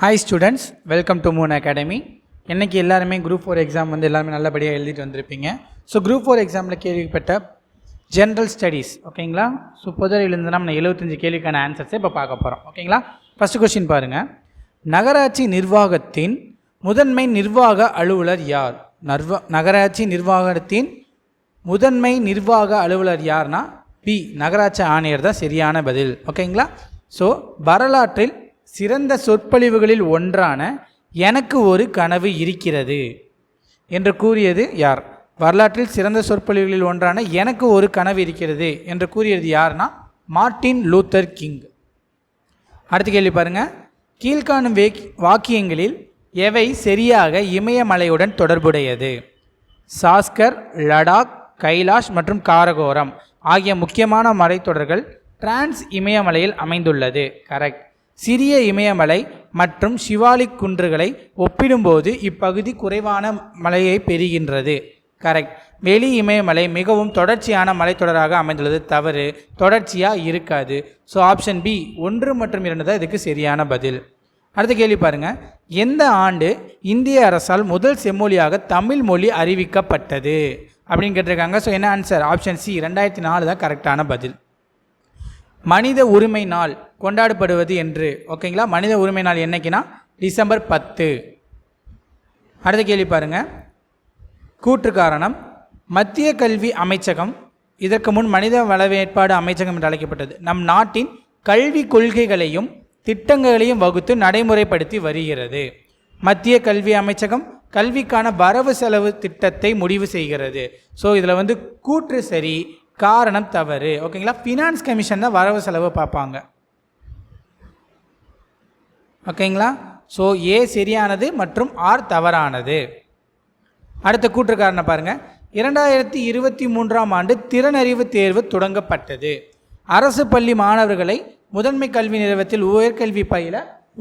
Hi students welcome to Moon academy இன்றைக்கி எல்லாருமே group four exam வந்து எல்லாருமே நல்லபடியாக எழுதிட்டு வந்திருப்பீங்க. ஸோ குரூப் ஃபோர் எக்ஸாமில் கேள்விப்பட்ட ஜென்ரல் ஸ்டடீஸ் ஓகேங்களா? ஸோ புதறில் நம்ம எழுபத்தஞ்சு கேள்விக்கான ஆன்சர்ஸை இப்போ பார்க்க போகிறோம் ஓகேங்களா? ஃபஸ்ட்டு கொஸ்டின் பாருங்கள் நகராட்சி நிர்வாகத்தின் முதன்மை நிர்வாக அலுவலர் யார்? நர்வ நகராட்சி நிர்வாகத்தின் முதன்மை நிர்வாக அலுவலர் யார்னா பி. நகராட்சி ஆணையர் தான் சரியான பதில். ஓகேங்களா? ஸோ வரலாற்றில் சிறந்த சொற்பொழிவுகளில் ஒன்றான எனக்கு ஒரு கனவு இருக்கிறது என்று கூறியது யார்? வரலாற்றில் சிறந்த சொற்பொழிவுகளில் ஒன்றான எனக்கு ஒரு கனவு இருக்கிறது என்று கூறியது யார்னா? Martin Luther King. அடுத்த கேள்வி பாருங்க. கீழ்காணும் வே வாக்கியங்களில் எவை சரியாக இமயமலையுடன் தொடர்புடையது? சாஸ்கர் லடாக் கைலாஷ் மற்றும் காரகோரம் ஆகிய முக்கியமான மலைத்தொடர்கள் டிரான்ஸ் இமயமலையில் அமைந்துள்ளது. கரெக்ட். சிறிய இமயமலை மற்றும் சிவாலிக் குன்றுகளை ஒப்பிடும்போது இப்பகுதி குறைவான மலையை பெறுகின்றது. கரெக்ட் வெளி இமயமலை மிகவும் தொடர்ச்சியான மலைத்தொடராக அமைந்துள்ளது. தவறு. தொடர்ச்சியாக இருக்காது. ஸோ ஆப்ஷன் பி ஒன்று மற்றும் இரண்டு தான் இதுக்கு சரியான பதில். அடுத்த கேள்வி பாருங்கள் எந்த ஆண்டு இந்திய அரசால் முதல் செம்மொழியாக தமிழ் மொழி அறிவிக்கப்பட்டது? அப்படின்னு கேட்டிருக்காங்க. ஸோ என்ன ஆன்சர் ஆப்ஷன் சி ரெண்டாயிரத்தி நாலு தான் கரெக்டான பதில். மனித உரிமை நாள் கொண்டாடப்படுவது என்று. ஓகேங்களா? மனித உரிமை நாள் என்னைக்குன்னா? டிசம்பர் பத்து. அடுத்த கேள்வி பாருங்கள் கூற்று காரணம் மத்திய கல்வி அமைச்சகம் இதற்கு முன் மனித வளவேற்பாடு அமைச்சகம் என்று அழைக்கப்பட்டது. நம் நாட்டின் கல்வி கொள்கைகளையும் திட்டங்களையும் வகுத்து நடைமுறைப்படுத்தி வருகிறது. மத்திய கல்வி அமைச்சகம் கல்விக்கான வரவு செலவு திட்டத்தை முடிவு செய்கிறது. ஸோ இதில் வந்து கூற்று சரி காரணம் தவறு. ஓகேங்களா ஃபினான்ஸ் கமிஷன் தான் வரவு செலவு பார்ப்பாங்க. ஓகேங்களா ஸோ ஏ சரியானது மற்றும் ஆர் தவறானது. அடுத்த கூற்றுக்காரனை பாருங்கள் இரண்டாயிரத்தி இருபத்தி மூன்றாம் ஆண்டு திறனறிவு தேர்வு தொடங்கப்பட்டது. அரசு பள்ளி மாணவர்களை முதன்மை கல்வி நிறுவனத்தில் உயர்கல்வி பயில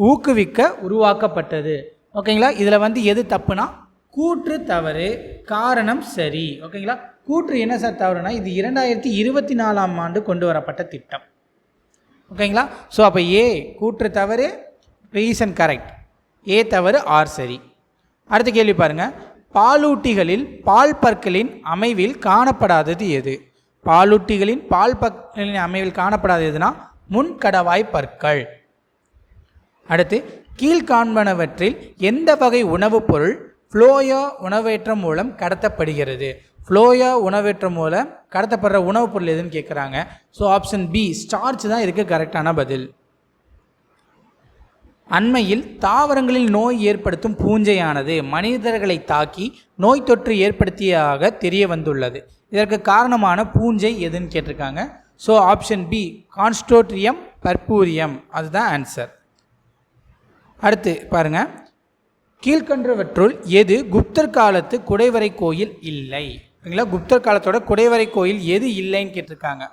ஊக்குவிக்க உருவாக்கப்பட்டது. ஓகேங்களா இதில் வந்து எது தப்புனா கூற்று தவறு காரணம் சரி. ஓகேங்களா? கூற்று என்ன சார் தவறுனா இது இரண்டாயிரத்தி இருபத்தி நாலாம் ஆண்டு கொண்டு வரப்பட்ட திட்டம். ஓகேங்களா? ஸோ அப்போ ஏ கூற்று தவறு ரீசன் கரெக்ட் ஏ தவறு ஆர் சரி. அடுத்த கேள்வி பாருங்கள் பாலூட்டிகளில் பால் பற்களின் அமைவில் காணப்படாதது எது? பாலூட்டிகளின் பால் பற்களின் அமைவில் காணப்படாதது எதுனா முன்கடவாய் பற்கள். அடுத்து கீழ்காண்பனவற்றில் எந்த வகை உணவுப் பொருள் ஃப்ளோயா உணவேற்றம் மூலம் கடத்தப்படுகிறது. ஃப்ளோயா உணவேற்றம் மூலம் கடத்தப்படுற உணவுப் பொருள் எதுன்னு கேட்குறாங்க ஸோ ஆப்ஷன் பி ஸ்டார்ச் தான் இதுக்கு கரெக்டான பதில். அண்மையில் தாவரங்களில் நோய் ஏற்படுத்தும் பூஞ்சையானது மனிதர்களை தாக்கி நோய் தொற்று ஏற்படுத்தியதாக தெரிய வந்துள்ளது. இதற்கு காரணமான பூஞ்சை எதுன்னு கேட்டிருக்காங்க. ஸோ ஆப்ஷன் பி கான்ஸ்டோட்ரியம் பர்பூரியம் அதுதான் ஆன்சர் அடுத்து பாருங்கள் கீழ்கன்றவற்றுள் எது குப்தர் காலத்து குடைவரை கோயில் இல்லை? ஓகேங்களா குப்தர் காலத்தோட குடைவரை கோயில் எது இல்லைன்னு கேட்டிருக்காங்க.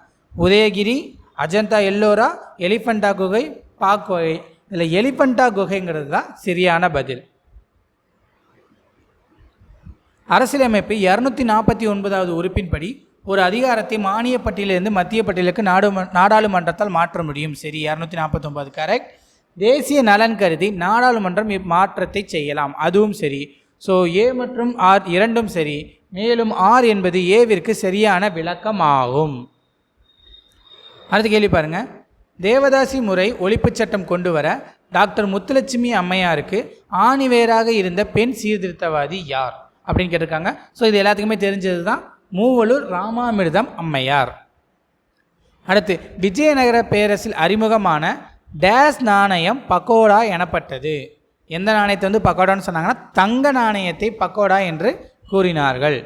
உதயகிரி அஜந்தா எல்லோரா எலிஃபண்டா குகை பாக் குகை. இதில் எலிஃபண்டா குகைங்கிறது தான் சரியான பதில். அரசியலமைப்பு இரநூத்தி நாற்பத்தி ஒன்பதாவது உறுப்பின்படி ஒரு அதிகாரத்தை மானிய பட்டியலிருந்து மத்திய பட்டியலுக்கு நாடு நாடாளுமன்றத்தால் மாற்ற முடியும். சரி இரநூத்தி நாற்பத்தொம்பது கரெக்ட் தேசிய நலன் கருதி நாடாளுமன்றம் இம்மாற்றத்தை செய்யலாம். அதுவும் சரி. ஸோ ஏ மற்றும் ஆர் இரண்டும் சரி. மேலும் ஆர் என்பது ஏவிற்கு சரியான விளக்கமாகும். அடுத்து கேள்வி பாருங்க. தேவதாசி முறை ஒழிப்புச் சட்டம் கொண்டு வர டாக்டர் முத்துலட்சுமி அம்மையாருக்கு ஆணிவேராக இருந்த பெண் சீர்திருத்தவாதி யார்? அப்படின்னு கேட்டிருக்காங்க. ஸோ இது எல்லாத்துக்குமே தெரிஞ்சது தான் மூவலூர் ராமாமிர்தம் அம்மையார். அடுத்து விஜயநகர பேரரசில் அறிமுகமான டேஸ் நாணயம் பக்கோடா எனப்பட்டது. எந்த நாணயத்தை வந்து பக்கோடான்னு சொன்னாங்கன்னா தங்க நாணயத்தை பக்கோடா என்று கூறினார்கள்.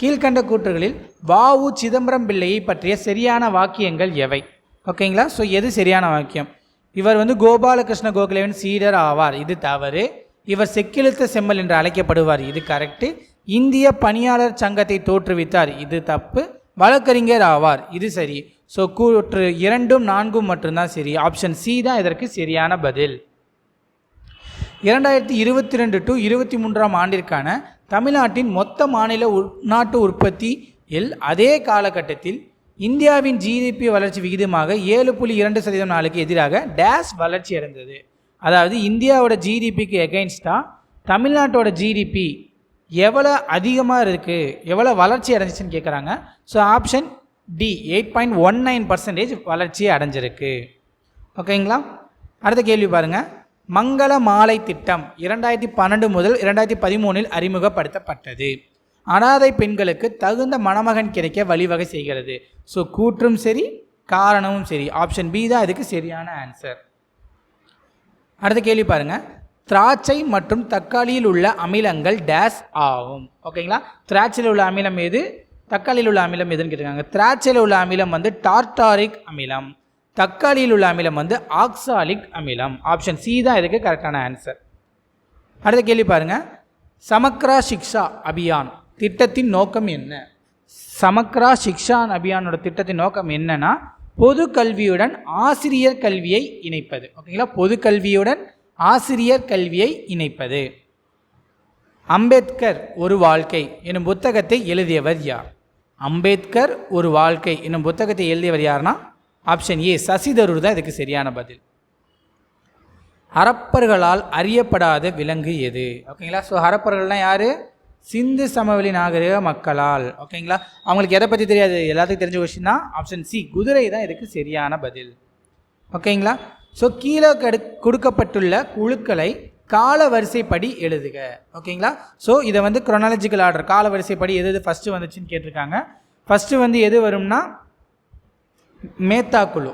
கீழ்கண்ட கூற்றுகளில் வாவு சிதம்பரம் பிள்ளையை பற்றிய சரியான வாக்கியங்கள் எவை? ஓகேங்களா? ஸோ எது சரியான வாக்கியம்? இவர் வந்து கோபாலகிருஷ்ண கோகலேவின் சீடர் ஆவார். இது தவறு. இவர் செக்கிழுத்த செம்மல் என்று அழைக்கப்படுவார். இது கரெக்டு இந்திய பணியாளர் சங்கத்தை தோற்றுவித்தார். இது தப்பு. வழக்கறிஞர் ஆவார். இது சரி. ஸோ கூற்று இரண்டும் நான்கும் மட்டும்தான் சரி. ஆப்ஷன் சி தான் இதற்கு சரியான பதில். இரண்டாயிரத்தி இருபத்தி ரெண்டு டு இருபத்தி மூன்றாம் ஆண்டிற்கான தமிழ்நாட்டின் மொத்த மாநில உள்நாட்டு உற்பத்தியில் அதே காலகட்டத்தில் இந்தியாவின் ஜிடிபி வளர்ச்சி விகிதமாக ஏழு புள்ளி இரண்டு சதவீதம் நாளுக்கு எதிராக டேஸ் வளர்ச்சி அடைந்தது. அதாவது இந்தியாவோட ஜிடிபிக்கு எகெயின்ஸ்டாக தமிழ்நாட்டோட ஜிடிபி எவ்வளோ அதிகமாக இருக்குது எவ்வளோ வளர்ச்சி அடைஞ்சிச்சுன்னு கேட்குறாங்க so option D eight point one nine percentage வளர்ச்சி அடைஞ்சிருக்கு. ஓகேங்களா? அடுத்த கேள்வி பாருங்கள் மங்கள மாலை திட்டம் இரண்டாயிரத்தி பன்னெண்டு முதல் இரண்டாயிரத்தி பதிமூணில் அறிமுகப்படுத்தப்பட்டது. அனாதை பெண்களுக்கு தகுந்த மணமகன் கிடைக்க வழிவகை செய்கிறது. ஸோ கூற்றும் சரி காரணமும் சரி. ஆப்ஷன் பி தான் இதுக்கு சரியான ஆன்சர் அடுத்த கேள்வி பாருங்கள் திராட்சை மற்றும் தக்காளியில் உள்ள அமிலங்கள் டேஸ் ஆகும். ஓகேங்களா? திராட்சையில் உள்ள அமிலம் எது? தக்காளியில் உள்ள அமிலம் எதுன்னு கேட்டிருக்காங்க. திராட்சையில் உள்ள அமிலம் வந்து டார்டாரிக் அமிலம். தக்காளியில் உள்ள அமிலம் வந்து ஆக்சாலிக் அமிலம். ஆப்ஷன் சி தான் இதுக்கு கரெக்டான ஆன்சர் அடுத்த கேள்வி பாருங்க. சமக்ரா சிக்ஷா அபியான் திட்டத்தின் நோக்கம் என்ன? சமக்ரா சிக்ஷா அபியானோட திட்டத்தின் நோக்கம் என்னன்னா பொது கல்வியுடன் ஆசிரியர் கல்வியை இணைப்பது. ஓகேங்களா பொது கல்வியுடன் ஆசிரியர் கல்வியை இணைப்பது. அம்பேத்கர் ஒரு வாழ்க்கை எனும் புத்தகத்தை எழுதியவர் யார்? அம்பேத்கர் ஒரு வாழ்க்கை. என்னும் புத்தகத்தை எழுதியவர் யார்னா ஆப்ஷன் ஏ சசிதரூர் தான் இதுக்கு சரியான பதில். ஹரப்பர்களால் அறியப்படாத விலங்கு எது? ஓகேங்களா ஸோ ஹரப்பர்கள்லாம் யார்? சிந்து சமவெளி நாகரிக மக்களால். ஓகேங்களா அவங்களுக்கு எதை பற்றி தெரியாது? எல்லாத்துக்கும் தெரிஞ்ச கொஸ்டின் தான். ஆப்ஷன் சி குதிரை தான் இதுக்கு சரியான பதில். ஓகேங்களா ஸோ கீழே கடு கொடுக்கப்பட்டுள்ள குழுக்களை கால வரிசைப்படி எழுதுக. ஓகேங்களா? ஸோ இதை வந்து குரோனாலஜிக்கல் ஆர்டர் கால வரிசைப்படி எது எது ஃபஸ்ட்டு வந்துச்சுன்னு கேட்டிருக்காங்க. ஃபஸ்ட்டு வந்து எது வரும்னா மேத்தா குழு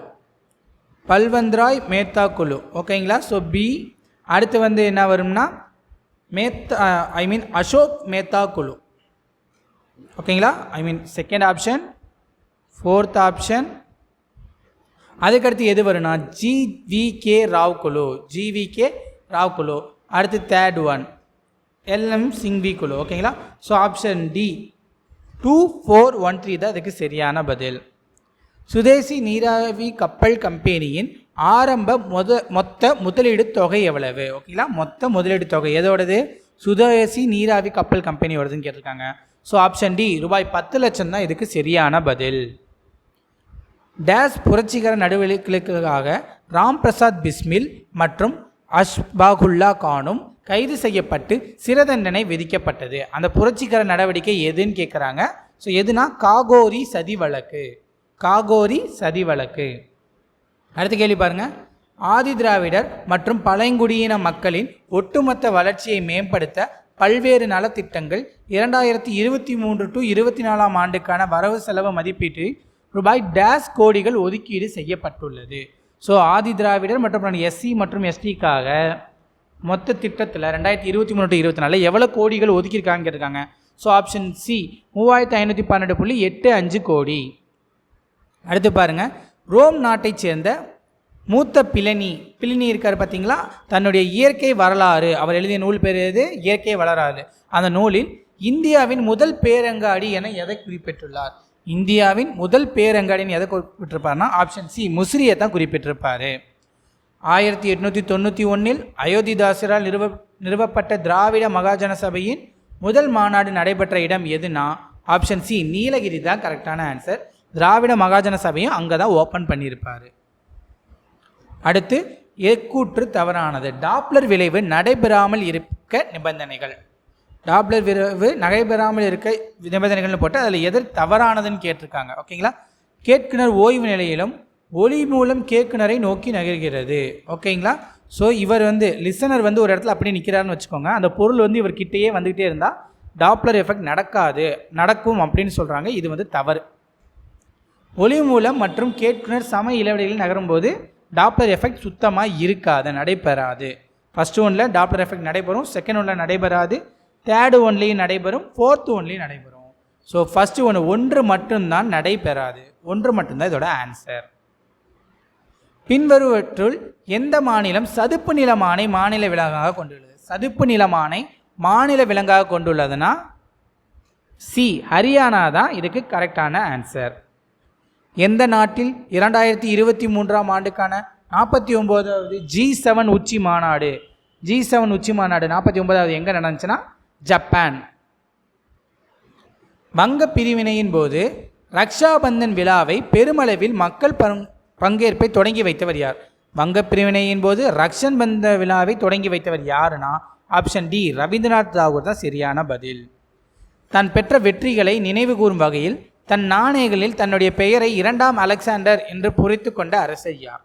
பல்வந்த்ராய் மேத்தா குழு ஓகேங்களா? ஸோ பி அடுத்து வந்து என்ன வரும்னா மேத்தா ஐ மீன் அசோக் மேத்தா குழு ஓகேங்களா? I mean second option fourth option அதுக்கடுத்து எது வரும்னா ஜிவிகே ராவ் குழு ஜிவிகே ராவ் குழு அடுத்து தேர்ட் ஒன் எல்எம் சிங்வி குழு ஓகேங்களா so option D two four one three தான் அதுக்கு சரியான பதில். சுதேசி நீராவி கப்பல் கம்பெனியின் ஆரம்ப மொத மொத்த முதலீடு தொகை எவ்வளவு? ஓகேங்களா மொத்த முதலீடு தொகை எதோடது? சுதேசி நீராவி கப்பல் கம்பெனியோடதுன்னு கேட்டிருக்காங்க. ஸோ ஆப்ஷன் டி ரூபாய் பத்து லட்சம் தான் இதுக்கு சரியான பதில். டேஸ் புரட்சிகர நடவடிக்கைகளுக்காக ராம் பிரசாத் பிஸ்மில் மற்றும் அஷ்பாகுல்லா கானும் கைது செய்யப்பட்டு சிறை தண்டனை விதிக்கப்பட்டது. அந்த புரட்சிகர நடவடிக்கை எதுன்னு கேட்குறாங்க ஸோ எதுனா? காகோரி சதி வழக்கு காகோரி சதி வழக்கு அடுத்த கேள்வி பாருங்க. ஆதி திராவிடர் மற்றும் பழங்குடியின மக்களின் ஒட்டுமொத்த வளர்ச்சியை மேம்படுத்த பல்வேறு நலத்திட்டங்கள் இரண்டாயிரத்தி இருபத்தி மூன்று டு இருபத்தி நாலாம் ஆண்டுக்கான வரவு செலவு மதிப்பீட்டில் ரூபாய் டேஸ் கோடிகள் ஒதுக்கீடு செய்யப்பட்டுள்ளது. ஸோ ஆதி திராவிடர் மற்றும் எஸ்சி மற்றும் எஸ்டிக்காக மொத்த திட்டத்தில் ரெண்டாயிரத்தி இருபத்தி மூணு டு இருபத்தி நாலில் எவ்வளோ கோடிகள் ஒதுக்கியிருக்காங்க கேட்டிருக்காங்க. ஸோ ஆப்ஷன் சி மூவாயிரத்தி ஐநூற்றி பன்னெண்டு புள்ளி எட்டு அஞ்சு கோடி. அடுத்து பாருங்கள் ரோம் நாட்டைச் சேர்ந்த மூத்த பிளனி பிளினி இருக்கார் பார்த்தீங்களா? தன்னுடைய இயற்கை வரலாறு அவர் எழுதிய நூல் பேர் எது? இயற்கை வரலாறு. அந்த நூலில் இந்தியாவின் முதல் பேரங்காடி என எதை குறிப்பிட்டுள்ளார்? இந்தியாவின் முதல் பேரங்காடின்னு எதை குறிப்பிட்டிருப்பார்னா ஆப்ஷன் சி முசிறியை தான் குறிப்பிட்டிருப்பார். ஆயிரத்தி எட்நூற்றி தொண்ணூற்றி ஒன்றில் அயோத்திதாசரால் நிறுவ நிறுவப்பட்ட திராவிட மகாஜன சபையின் முதல் மாநாடு நடைபெற்ற இடம் எதுனா ஆப்ஷன் சி நீலகிரி தான் கரெக்டான ஆன்சர் திராவிட மகாஜன சபையும் அங்கே தான் ஓப்பன் பண்ணியிருப்பார். அடுத்து எக்கூற்று தவறானது. டாப்ளர் விளைவு நடைபெறாமல் இருக்க நிபந்தனைகள். டாப்ளர் விரைவு நகைபெறாமல் இருக்க நிபந்தனைகள்னு போட்டு அதில் எது தவறானதுன்னு கேட்டிருக்காங்க. ஓகேங்களா கேட்குனர் ஓய்வு நிலையிலும் ஒளி மூலம் கேட்குனரை நோக்கி நகர்கிறது. ஓகேங்களா ஸோ இவர் வந்து லிசனர் வந்து ஒரு இடத்துல அப்படியே நிற்கிறாருன்னு வச்சுக்கோங்க. அந்த பொருள் வந்து இவர் கிட்டேயே வந்துக்கிட்டே இருந்தால் டாப்ளர் எஃபெக்ட் நடக்காது. நடக்கும் அப்படின்னு சொல்கிறாங்க இது வந்து தவறு. ஒளி மூலம் மற்றும் கேட்குனர் சம இளவெளிகளில் நகரும்போது டாப்ளர் எஃபெக்ட் சுத்தமாக இருக்காது நடைபெறாது. ஃபஸ்ட் ஒன்றில் டாப்ளர் எஃபெக்ட் நடைபெறும். செகண்ட் ஒன்றில் நடைபெறாது. தேர்டு ஒன்லேயும் நடைபெறும் ஃபோர்த்து ஒன்லேயும் நடைபெறும். ஸோ ஃபஸ்ட்டு ஒன்று ஒன்று மட்டும்தான் நடைபெறாது. ஒன்று மட்டும்தான் இதோட ஆன்சர் பின்வருவற்றுள் எந்த மாநிலம் சதுப்பு நிலமானை மாநில விலங்காக கொண்டுள்ளது? சதுப்பு நிலமானை மாநில விலங்காக கொண்டுள்ளதுன்னா சி ஹரியானா தான் இதுக்கு கரெக்டான ஆன்சர் எந்த நாட்டில் இரண்டாயிரத்தி இருபத்தி மூன்றாம் ஆண்டுக்கான நாற்பத்தி ஒம்போதாவது ஜி செவன் உச்சி மாநாடு? ஜி செவன் உச்சி மாநாடு நாற்பத்தி ஒன்பதாவது எங்கே நடந்துச்சுன்னா ஜப்பான். வங்க பிரிவினையின் போது ரக்ஷாபந்தன் விழாவை பெருமளவில் மக்கள் பங் பங்கேற்பை தொடங்கி வைத்தவர் யார்? வங்கப் பிரிவினையின் போது ரக்ஷன் பந்த விழாவை தொடங்கி வைத்தவர் யாருன்னா? ஆப்ஷன் டி ரவீந்திரநாத் தாகூர் தான் சரியான பதில். தான் பெற்ற வெற்றிகளை நினைவு கூறும் வகையில் தன் நாணயங்களில் தன்னுடைய பெயரை இரண்டாம் அலெக்சாண்டர் என்று பொறித்து கொண்ட அரசர் யார்?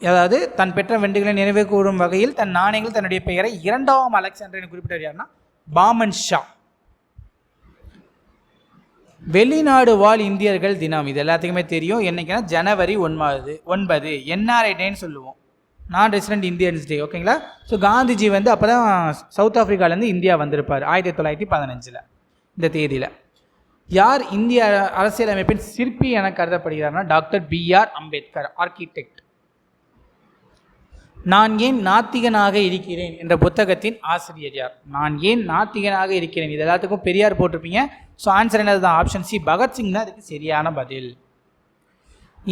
அதாவது தன் பெற்ற வெண்டுகளை நினைவு கூறும் வகையில் தன் நாணயங்கள் தன்னுடைய பெயரை இரண்டாம் அலெக்சாண்டர் என்று குறிப்பிட்டவர் யார்னா? பாமன் ஷா. வெளிநாடு வாழ் இந்தியர்கள் தினம். இது எல்லாத்துக்குமே தெரியும். என்னைக்குன்னா ஜனவரி ஒன்பது ஒன்பது. என்ஆர்ஐ டேன்னு சொல்லுவோம். நான் ரெசிடென்ட் இந்தியன்ஸ் டே ஓகேங்களா ஸோ காந்திஜி வந்து அப்போ தான் சவுத் ஆஃப்ரிக்காலேருந்து இந்தியா வந்திருப்பார் ஆயிரத்தி தொள்ளாயிரத்தி பதினஞ்சில் இந்த தேதியில். யார் இந்திய அரசியலமைப்பின் சிற்பி என கருதப்படுகிறார்னா doctor B R Ambedkar architect நான் ஏன் நாத்திகனாக இருக்கிறேன் என்ற புத்தகத்தின் ஆசிரியர் யார்? நான் ஏன் நாத்திகனாக இருக்கிறேன்? இது எல்லாத்துக்கும் பெரியார் போட்டிருப்பீங்க. ஸோ ஆன்சர் என்னது தான் ஆப்ஷன் சி பகத்சிங் தான் அதுக்கு சரியான பதில்.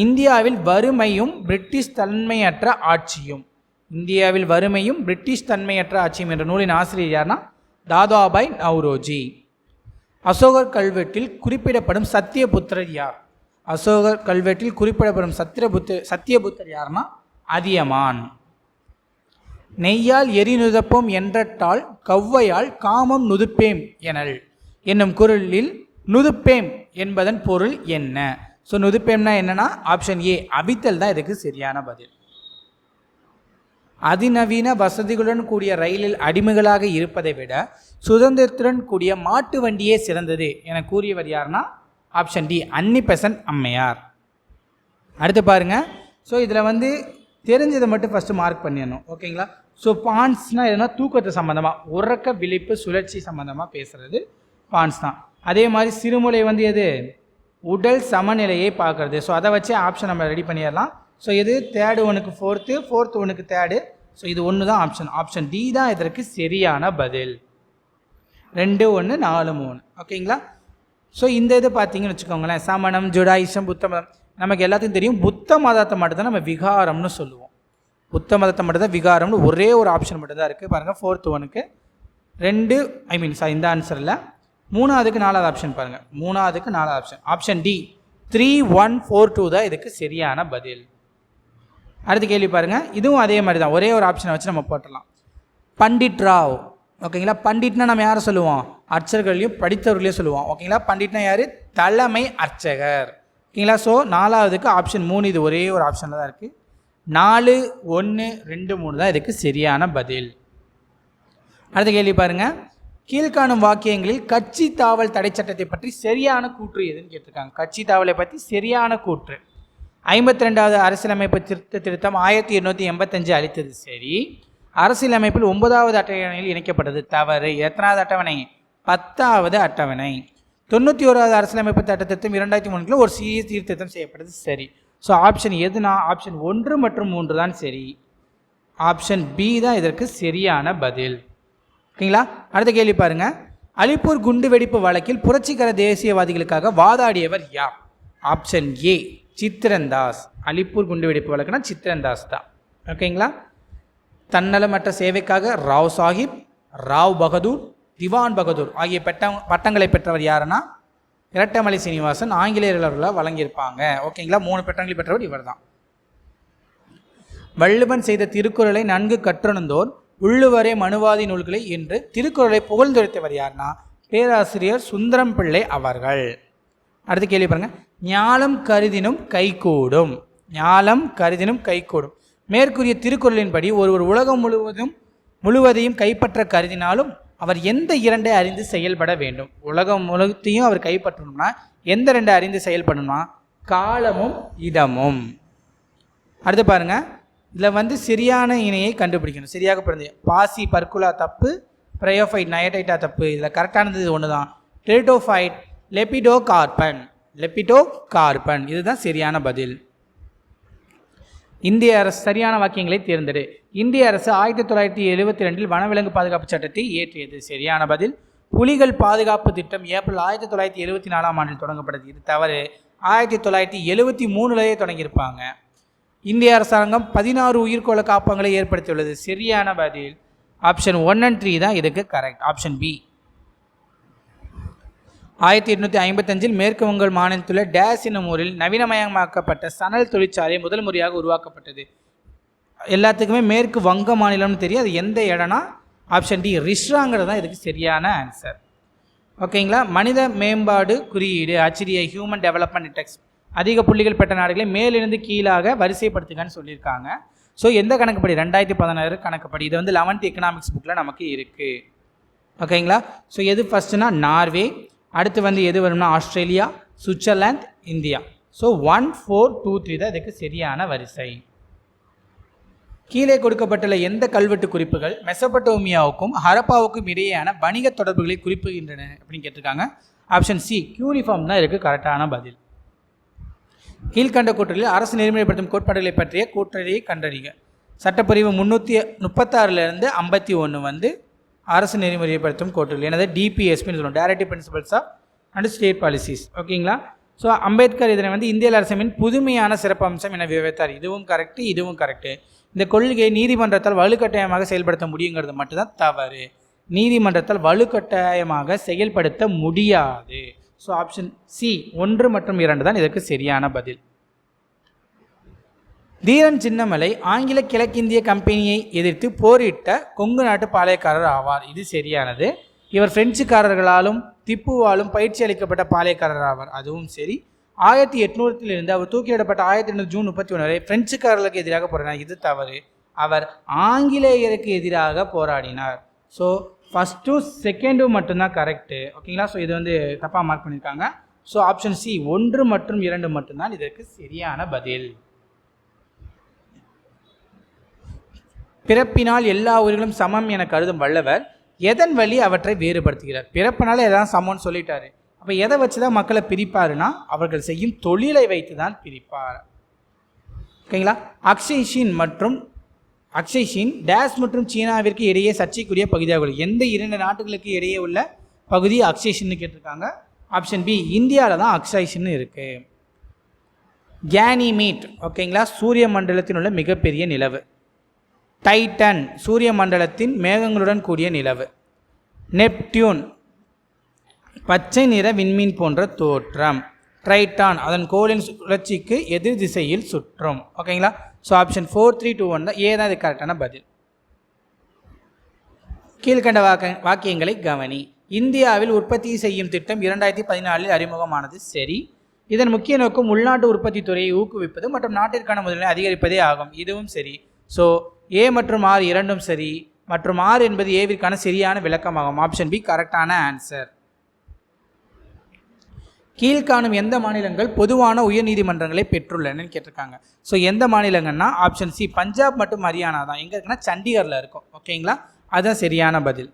இந்தியாவில் வறுமையும் பிரிட்டிஷ் தன்மையற்ற ஆட்சியும். இந்தியாவில் வறுமையும் பிரிட்டிஷ் தன்மையற்ற ஆட்சியும் என்ற நூலின் ஆசிரியர் யார்னா? தாதாபாய் நவ்ரோஜி. அசோகர் கல்வெட்டில் குறிப்பிடப்படும் சத்தியபுத்திரர் யார்? அசோகர் கல்வெட்டில் குறிப்பிடப்படும் சத்திரபுத்த சத்தியபுத்தர் யார்னா? அதியமான். நெய்யால் எரி நுதப்போம் என்றட்டால் கவ்வையால் காமம் நுதுப்பேம் எனல். என்னும் குரலில் நுதுப்பேம் என்பதன் பொருள் என்ன? ஸோ நுதுப்பேம்னா என்னன்னா ஆப்ஷன் ஏ அபித்தல் தான் இதுக்கு சரியான பதில். அதிநவீன வசதிகளுடன் கூடிய ரயிலில் அடிமைகளாக இருப்பதை விட சுதந்திரத்துடன் கூடிய மாட்டு வண்டியே சிறந்தது என கூறியவர் யாருன்னா ஆப்ஷன் டி அன்னிபெசன் அம்மையார். அடுத்து பாருங்கள் ஸோ இதில் வந்து தெரிஞ்சதை மட்டும் ஃபஸ்ட்டு மார்க் பண்ணிடணும். ஓகேங்களா ஸோ பான்ஸ்னால் எதுனா தூக்கத்து சம்மந்தமாக உறக்க விழிப்பு சுழற்சி சம்மந்தமாக பேசுகிறது பான்ஸ் தான். அதே மாதிரி சிறுமுலை வந்து எது? உடல் சமநிலையை பார்க்குறது. ஸோ அதை வச்சு ஆப்ஷன் நம்ம ரெடி பண்ணிடலாம். ஸோ இது தேர்டு ஒனுக்கு ஃபோர்த்து ஃபோர்த்து ஒனுக்கு தேர்டு ஸோ இது ஒன்று தான் ஆப்ஷன் ஆப்ஷன் டி தான் இதற்கு சரியான பதில். ரெண்டு ஒன்று நாலு மூணு. ஓகேங்களா ஸோ இந்த இது பார்த்தீங்கன்னு வச்சுக்கோங்களேன். சமணம் ஜுடாயிசம் புத்த மதம். நமக்கு எல்லாத்தையும் தெரியும் புத்த மதத்தை மட்டும்தான் நம்ம விகாரம்னு சொல்லுவோம். புத்த மதத்தை மட்டும்தான் விகாரம்னு ஒரே ஒரு ஆப்ஷன் மட்டும்தான் இருக்குது பாருங்கள் ஃபோர்த்து ஒனுக்கு ரெண்டு ஐ மீன் சார் இந்த ஆன்சரில் மூணாவதுக்கு நாலாவது ஆப்ஷன் பாருங்கள் மூணாவதுக்கு நாலாவது option option D three one four two தான் இதுக்கு சரியான பதில். அடுத்த கேள்வி பாருங்கள் இதுவும் அதே மாதிரி தான் ஒரே ஒரு ஆப்ஷனை வச்சு நம்ம போட்டுடலாம். பண்டிட் ராவ். ஓகேங்களா பண்டிட்னா நம்ம யாரை சொல்லுவோம்? அர்ச்சகர்களையும் படித்தவர்களையும் சொல்லுவோம். ஓகேங்களா பண்டிட்னா யார்? தலைமை அர்ச்சகர். ஓகேங்களா ஸோ நாலாவதுக்கு ஆப்ஷன் மூணு இது ஒரே ஒரு ஆப்ஷனில் தான் இருக்குது நாலு ஒன்று ரெண்டு மூணு தான் இதுக்கு சரியான பதில். அடுத்த கேள்வி பாருங்கள் கீழ்காணும் வாக்கியங்களில் கட்சி தாவல் தடை சட்டத்தை பற்றி சரியான கூற்று எதுன்னு கேட்டிருக்காங்க. கட்சி தாவலை பற்றி சரியான கூற்று. ஐம்பத்தி ரெண்டாவது அரசியலமைப்பு திருத்த திருத்தம் ஆயிரத்தி எண்ணூற்றி எண்பத்தஞ்சு அளித்தது. சரி. அரசியலமைப்பில் ஒன்பதாவது அட்டவணையில் இணைக்கப்பட்டது தவறு. எத்தனாவது அட்டவணை? பத்தாவது அட்டவணை. தொண்ணூற்றி ஓராவது அரசியலமைப்பு சட்ட திருத்தம் இரண்டாயிரத்தி மூணுக்குள்ள ஒரு சிறிய சீர்திருத்தம் செய்யப்பட்டது. சரி. ஸோ ஆப்ஷன் எதுனா ஆப்ஷன் ஒன்று மற்றும் மூன்று தான் சரி. ஆப்ஷன் பி தான் இதற்கு சரியான பதில். ஓகேங்களா? அடுத்த கேள்வி பாருங்கள் அலிப்பூர் குண்டுவெடிப்பு வழக்கில் புரட்சிகர தேசியவாதிகளுக்காக வாதாடியவர் யார்? ஆப்ஷன் ஏ சித்திரன்தாஸ் அலிப்பூர் குண்டு வெடிப்பு வழக்குனா சித்திரன்தாஸ் தான். ஓகேங்களா? தன்னலமற்ற சேவைக்காக ராவ் சாஹிப் ராவ் பகதூர் திவான் பகதூர் ஆகிய பட்டம் பட்டங்களை பெற்றவர் யாருன்னா இரட்டமலை சீனிவாசன் ஆங்கிலேயர்களால் வழங்கியிருப்பாங்க. ஓகேங்களா? மூணு பெற்றங்களில் பெற்றவர் இவர் தான் வள்ளுவன் செய்த திருக்குறளை நன்கு கற்றுணர்ந்தோர் உள்ளுவரே மனுவாதி நூல்களை என்று திருக்குறளை புகழ்ந்துரைத்தவர் யார்னா? பேராசிரியர் சுந்தரம் பிள்ளை அவர்கள். அடுத்து கேள்வி பாருங்க. ஞாலம் கருதினும் கைகூடும். ஞாலம் கருதினும் கைகூடும். மேற்கூறிய திருக்குறளின்படி ஒருவர் உலகம் முழுவதும் முழுவதையும் கைப்பற்ற கருதினாலும் அவர் எந்த இரண்டை அறிந்து செயல்பட வேண்டும்? உலகம் உலகத்தையும் அவர் கைப்பற்றணும்னா எந்த ரெண்டை அறிந்து செயல்படணும்னா காலமும் இடமும் அடுத்து பாருங்க. இதில் வந்து சரியான இணையை கண்டுபிடிக்கணும். சரியாக பிறந்து பாசி பர்குலா தப்பு ப்ரையோஃபைட் நயடைட்டா தப்பு. இதில் கரெக்டானது ஒன்று தான் டெரிட்டோஃபைட் லெபிடோ கார்பன் லெபிடோ கார்பன் இதுதான் சரியான பதில். இந்திய அரசு சரியான வாக்கியங்களை தேர்ந்தெடு. இந்திய அரசு ஆயிரத்தி தொள்ளாயிரத்தி எழுபத்தி ரெண்டில் வனவிலங்கு பாதுகாப்பு சட்டத்தை இயற்றியது. சரியான பதில் புலிகள் பாதுகாப்பு திட்டம் ஏப்ரல் ஆயிரத்தி தொள்ளாயிரத்தி எழுபத்தி நாலாம் ஆண்டில் தொடங்கப்பட்டது. இது தவறு. ஆயிரத்தி தொள்ளாயிரத்தி எழுபத்தி மூணுலேயே தொடங்கியிருப்பாங்க. இந்திய அரசாங்கம் பதினாறு உயிர்கோள காப்பகங்களை ஏற்படுத்தியுள்ளது. சரியான பதில். ஆப்ஷன் ஒன் அண்ட் த்ரீ தான் இதுக்கு கரெக்ட் ஆப்ஷன் பி ஆயிரத்தி எட்நூற்றி ஐம்பத்தஞ்சில் மேற்கு வங்க மாநிலத்தில் டேஸ் என்னும் ஊரில் நவீனமயமாக்கப்பட்ட சணல் தொழிற்சாலை முதல் முறையாக உருவாக்கப்பட்டது. எல்லாத்துக்குமே மேற்கு வங்க மாநிலம்னு தெரியும். அது எந்த இடம்னா ஆப்ஷன் டி ரிஷ்ராங்கிறது தான் இதுக்கு சரியான ஆன்சர் ஓகேங்களா? மனித மேம்பாடு குறியீடு ஆச்சரிய ஹியூமன் டெவலப்மெண்ட் இண்டெக்ஸ் அதிக புள்ளிகள் பெற்ற நாடுகளை மேலிருந்து கீழாக வரிசைப்படுத்துங்கன்னு சொல்லியிருக்காங்க. ஸோ எந்த கணக்குப்படி? ரெண்டாயிரத்தி பதினாறு கணக்குப்படி. இது வந்து லெவன்த் எக்கனாமிக்ஸ் புக்கில் நமக்கு இருக்குது ஓகேங்களா? ஸோ எது ஃபஸ்ட்டுனா நார்வே அடுத்து வந்து எது வரும்னா Australia Switzerland India. So one four two three தான் இதுக்கு சரியான வரிசை. கீழே கொடுக்கப்பட்டுள்ள எந்த கல்வெட்டு குறிப்புகள் மெசபட்டோமியாவுக்கும் ஹரப்பாவுக்கும் இடையேயான வணிக தொடர்புகளை குறிப்புகின்றன அப்படின்னு கேட்டிருக்காங்க. ஆப்ஷன் சி யூனிஃபார்ம் தான் இருக்குது கரெக்டான பதில். கீழ்கண்ட கூட்டலில் அரசு நெறிமுறைப்படுத்தும் கோட்பாடுகளை பற்றிய கூட்டறியை கண்டறிக. சட்டப்பிரிவு முந்நூற்றி முப்பத்தாறுலேருந்து ஐம்பத்தி ஒன்று வந்து அரசு நெறிமுறைப்படுத்தும் கோட்டுகள். எனது டிபிஎஸ்பின்னு சொல்லுவோம். Directive principles of and state policies ஓகேங்களா? ஸோ அம்பேத்கர் இதனை வந்து இந்திய அரசமின் புதுமையான சிறப்பம்சம் என விவரித்தார். இதுவும் கரெக்டு இதுவும் கரெக்டு இந்த கொள்கையை நீதிமன்றத்தால் வலுக்கட்டாயமாக செயல்படுத்த முடியுங்கிறது மட்டும்தான் தவறு. நீதிமன்றத்தால் வலுக்கட்டாயமாக செயல்படுத்த முடியாது. ஸோ ஆப்ஷன் சி ஒன்று மற்றும் இரண்டு தான் இதற்கு சரியான பதில். தீரன் சின்னமலை ஆங்கில கிழக்கிந்திய கம்பெனியை எதிர்த்து போரிட்ட கொங்கு நாட்டு பாளையக்காரர் ஆவார். இது சரியானது. இவர் பிரெஞ்சுக்காரர்களாலும் திப்புவாலும் பயிற்சி அளிக்கப்பட்ட பாளையக்காரர் ஆவார். அதுவும் சரி. ஆயிரத்தி எட்நூற்றிலிருந்து அவர் தூக்கிலிடப்பட்ட ஆயிரத்தி எண்ணூறு ஜூன் முப்பத்தி ஒன்று வரை பிரெஞ்சுக்காரர்களுக்கு எதிராக போராடினார். இது தவறு. அவர் ஆங்கிலேயருக்கு எதிராக போராடினார். ஸோ ஃபஸ்ட்டும் செகண்டும் மட்டும்தான் கரெக்டு ஓகேங்களா ஸோ இது வந்து தப்பாக மார்க் பண்ணியிருக்காங்க ஸோ ஆப்ஷன் சி ஒன்று மற்றும் இரண்டு மட்டும்தான் இதற்கு சரியான பதில். பிறப்பினால் எல்லா உயிர்களும் சமம் என கருதும் வல்லவர் எதன் வழி அவற்றை வேறுபடுத்துகிறார்? பிறப்பினால் எதாவது சமம்னு சொல்லிட்டாரு. அப்போ எதை வச்சு தான் மக்களை பிரிப்பாருன்னா அவர்கள் செய்யும் தொழிலை வைத்து தான் பிரிப்பார். ஓகேங்களா? அக்ஷய் மற்றும் அக்ஷய் டேஸ் மற்றும் சீனாவிற்கு இடையே சர்ச்சைக்குரிய பகுதியாக உள்ளது. எந்த இரண்டு நாட்டுகளுக்கு இடையே உள்ள பகுதி அக்ஷய் ஷின்னு கேட்டிருக்காங்க? ஆப்ஷன் பி இந்தியாவில் தான் அக்ஷய் ஷின்னு இருக்குது கேனிமீட் ஓகேங்களா? சூரிய மண்டலத்தில் உள்ள மிகப்பெரிய நிலவு. டைட்டன் சூரிய மண்டலத்தின் மேகங்களுடன் கூடிய நிலவு. நெப்டியூன் பச்சை நிற விண்மீன் போன்ற தோற்றம். ட்ரைட்டான் அதன் கோளின் சுழற்சிக்கு எதிர் திசையில் சுற்றும். ஓகேங்களா so option four three two one தான் ஏ தான் இது கரெக்டான பதில். கீழ்கண்ட வாக்க வாக்கியங்களை கவனி. இந்தியாவில் உற்பத்தி செய்யும் திட்டம் இரண்டாயிரத்தி பதினாலில் அறிமுகமானது. சரி. இதன் முக்கிய நோக்கம் உள்நாட்டு உற்பத்தி துறையை ஊக்குவிப்பது மற்றும் நாட்டிற்கான முதலினை அதிகரிப்பதே ஆகும். இதுவும் சரி. ஸோ ஏ மற்றும் ஆர் இரண்டும் சரி மற்றும் ஆர் என்பது ஏவிற்கான சரியான விளக்கமாகும். ஆப்ஷன் பி கரெக்டான ஆன்சர் கீழ்காணும் எந்த மாநிலங்கள் பொதுவான உயர்நீதிமன்றங்களை பெற்றுள்ளனன்னு கேட்டிருக்காங்க. ஸோ எந்த மாநிலங்கள்னா ஆப்ஷன் சி பஞ்சாப் மற்றும் ஹரியானா தான். எங்கே இருக்குன்னா சண்டிகரில் இருக்கும். ஓகேங்களா அதுதான் சரியான பதில்.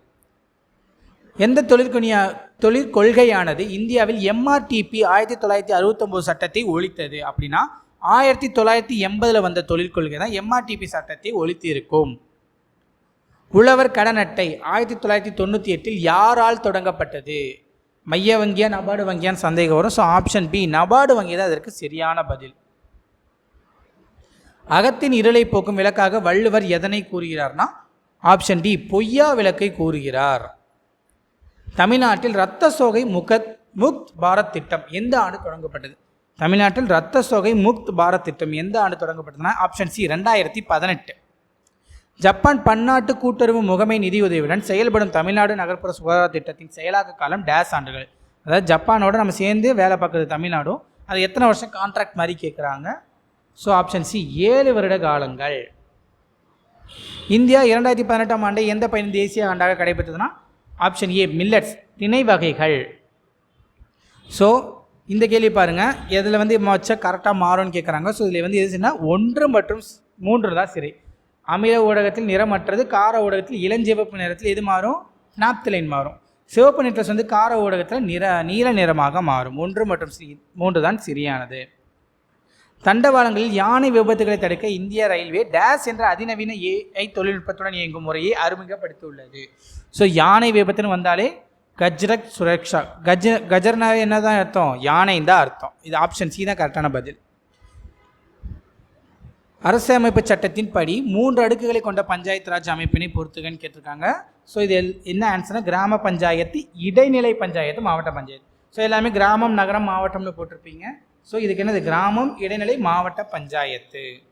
எந்த தொழிற்கொணியா தொழிற்கொள்கையானது இந்தியாவில் எம்ஆர்டிபி ஆயிரத்தி தொள்ளாயிரத்தி அறுபத்தொம்போது சட்டத்தை ஒழித்தது அப்படின்னா ஆயிரத்தி தொள்ளாயிரத்தி எண்பதில் வந்த தொழிற்கொள்கை தான் எம்ஆர்டிபி சட்டத்தை ஒழித்திருக்கும். உழவர் கடன் அட்டை ஆயிரத்தி தொள்ளாயிரத்தி தொண்ணூற்றி எட்டில் யாரால் தொடங்கப்பட்டது? மைய வங்கியா நபார்டு வங்கியான்னு சந்தேகம் வரும். ஸோ ஆப்ஷன் பி நபார்டு வங்கி தான் அதற்கு சரியான பதில். அகத்தின் இருளை போக்கும் விளக்காக வள்ளுவர் எதனை கூறுகிறார்னா ஆப்ஷன் டி பொய்யா விளக்கை கூறுகிறார். தமிழ்நாட்டில் இரத்த சோகை முகத் முக்த் பாரத் திட்டம் எந்த ஆண்டு தொடங்கப்பட்டது? தமிழ்நாட்டில் இரத்த சோகை முக்த் பாரத் திட்டம் எந்த ஆண்டு தொடங்கப்பட்டதுன்னா ஆப்ஷன் சி ரெண்டாயிரத்தி பதினெட்டு. ஜப்பான் பன்னாட்டு கூட்டுறவு முகமை நிதியுதவியுடன் செயல்படும் தமிழ்நாடு நகர்ப்புற சுகாதார திட்டத்தின் செயலாக்க காலம் டேஸ் ஆண்டுகள். அதாவது ஜப்பானோட நம்ம சேர்ந்து வேலை பார்க்குறது தமிழ்நாடும். அது எத்தனை வருஷம் கான்ட்ராக்ட் மாதிரி கேட்குறாங்க ஸோ ஆப்ஷன் சி ஏழு வருட காலங்கள். இந்தியா இரண்டாயிரத்தி பதினெட்டாம் ஆண்டு எந்த பயணம் தேசிய ஆண்டாக கடைபெற்றதுன்னா ஆப்ஷன் ஏ மில்லட்ஸ் திணை வகைகள். ஸோ இந்த கேள்வி பாருங்கள் இதில் வந்து மொச்ச கரெக்டாக மாறும்னு கேட்குறாங்க ஸோ இதில் வந்து எதுனா ஒன்று மற்றும் மூன்று தான் சரி அமில ஊடகத்தில் நிறமற்றது கார ஊடகத்தில் இளஞ்சிவப்பு நிறத்தில் எது மாறும்? நாப்தலைன் மாறும். சிவப்பு நிறத்தில் வந்து கார ஊடகத்தில் நிற நீல நிறமாக மாறும். ஒன்று மற்றும் சி மூன்று தான் சரியானது தண்டவாளங்களில் யானை விபத்துகளை தடுக்க இந்திய ரயில்வே டேஸ் என்ற அதிநவீன ஏஐ தொழில்நுட்பத்துடன் இயங்கும் முறையை அறிமுகப்படுத்தியுள்ளது. ஸோ யானை விபத்துன்னு வந்தாலே கஜ்ரக் சுரக்ஷா. கஜ கஜர்னாவே என்ன தான் அர்த்தம்? யானைன்னு தான் அர்த்தம். இது ஆப்ஷன் சி தான் கரெக்டான பதில். அரசமைப்பு சட்டத்தின் படி மூன்று அடுக்குகளை கொண்ட பஞ்சாயத்து ராஜ் அமைப்பினை பொறுத்துகன்னு கேட்டிருக்காங்க. ஸோ இது எல்- என்ன ஆன்சர்னா கிராம பஞ்சாயத்து இடைநிலை பஞ்சாயத்து மாவட்ட பஞ்சாயத்து. ஸோ எல்லாமே கிராமம் நகரம் மாவட்டம்னு போட்டிருப்பீங்க. ஸோ இதுக்கு என்னது? கிராமம் இடைநிலை மாவட்ட பஞ்சாயத்து.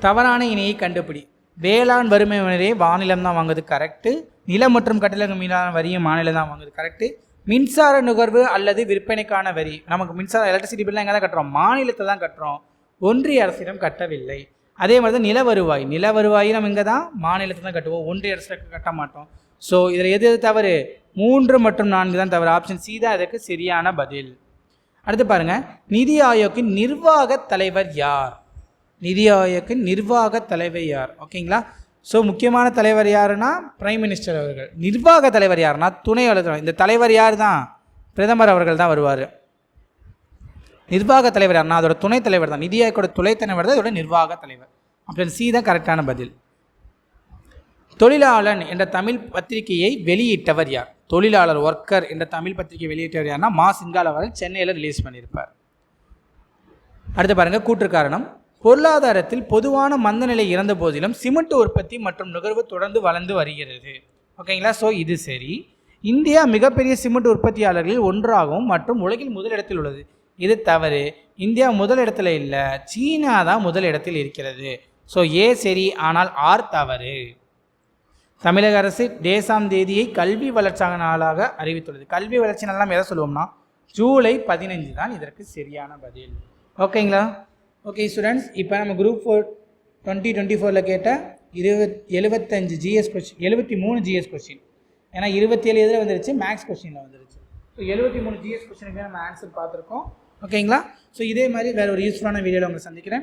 தவறான இணையை கண்டுபிடி. வேளாண் வறுமை வரியை மாநிலம் தான் வாங்குது கரெக்டு நிலம் மற்றும் கட்டிட மீதான வரியும் மாநிலம் தான் வாங்குது கரெக்டு மின்சார நுகர்வு அல்லது விற்பனைக்கான வரி. நமக்கு மின்சார எலக்ட்ரிசிட்டி பில்லாம் எங்கே தான் கட்டுறோம்? மாநிலத்தை தான் கட்டுறோம். ஒன்றிய அரசிடம் கட்டவில்லை. அதே மாதிரி தான் நில வருவாய். நில வருவாய் நம்ம இங்கே தான் மாநிலத்தை தான் கட்டுவோம். ஒன்றிய அரசு கட்ட மாட்டோம். ஸோ இதில் எது எது தவறு? மூன்று மற்றும் நான்கு தான் தவறு. ஆப்ஷன் சி தான் அதற்கு சரியான பதில். அடுத்து பாருங்கள் நிதி ஆயோக்கின் நிர்வாக தலைவர் யார்? நிதி ஆயோக்கின் நிர்வாக தலைவர் யார்? ஓகேங்களா? ஸோ முக்கியமான தலைவர் யாருன்னா? பிரைம் மினிஸ்டர் அவர்கள். நிர்வாக தலைவர் யாருன்னா? துணை அலுவலர் இந்த தலைவர் யார் தான் பிரதமர் அவர்கள் தான் வருவார். நிர்வாக தலைவர் யாருன்னா? அதோட துணைத் தலைவர் தான். நிதி ஆயோக்கோட துணை தலைவர் தான் இதோட நிர்வாக தலைவர். அப்படின்னு சி தான் கரெக்டான பதில். தொழிலாளன் என்ற தமிழ் பத்திரிகையை வெளியிட்டவர் யார்? தொழிலாளர் ஒர்க்கர் என்ற தமிழ் பத்திரிகை வெளியிட்டவர் யார்னா மா சிங்கால் அவர்கள் சென்னையில் ரிலீஸ் பண்ணியிருப்பார். அடுத்து பாருங்கள் கூற்று காரணம். பொருளாதாரத்தில் பொதுவான மந்தநிலை இறந்த போதிலும் சிமெண்ட் உற்பத்தி மற்றும் நுகர்வு தொடர்ந்து வளர்ந்து வருகிறது. ஓகேங்களா ஸோ இது சரி. இந்தியா மிகப்பெரிய சிமெண்ட் உற்பத்தியாளர்களில் ஒன்றாகும் மற்றும் உலகில் முதலிடத்தில் உள்ளது. இது தவறு. இந்தியா முதல் இல்லை. சீனா தான் முதல் இடத்தில் இருக்கிறது. ஸோ ஏ சரி ஆனால் ஆர் தவறு. தமிழக அரசு தேசாம் தேதியை கல்வி வளர்ச்சாக நாளாக அறிவித்துள்ளது. கல்வி வளர்ச்சி நாள் எதை சொல்லுவோம்னா ஜூலை பதினைஞ்சு தான் இதற்கு சரியான பதில். ஓகேங்களா ஓகே ஸ்டூடெண்ட்ஸ் இப்போ நம்ம குரூப் ஃபோர் டுவெண்ட்டி டுவெண்ட்டி ஃபோரில் கேட்ட இருபத் எழுபத்தஞ்சு ஜிஎஸ் கொஸ்டின் எழுபத்தி மூணு ஜிஎஸ் கொஸ்டின் ஏன்னா இருபத்தி ஏழு இதில் வந்துருச்சு மேக்ஸ் கொஸ்டினில் வந்துருச்சு. ஸோ எழுபத்தி மூணு ஜிஎஸ் கொஸ்டினுக்கு நம்ம ஆன்சர் பார்த்துருக்கோம். ஓகேங்களா ஸோ இதே மாதிரி வேறு ஒரு யூஸ்ஃபுல்லான வீடியோவில் உங்களை சந்திக்கிறேன்.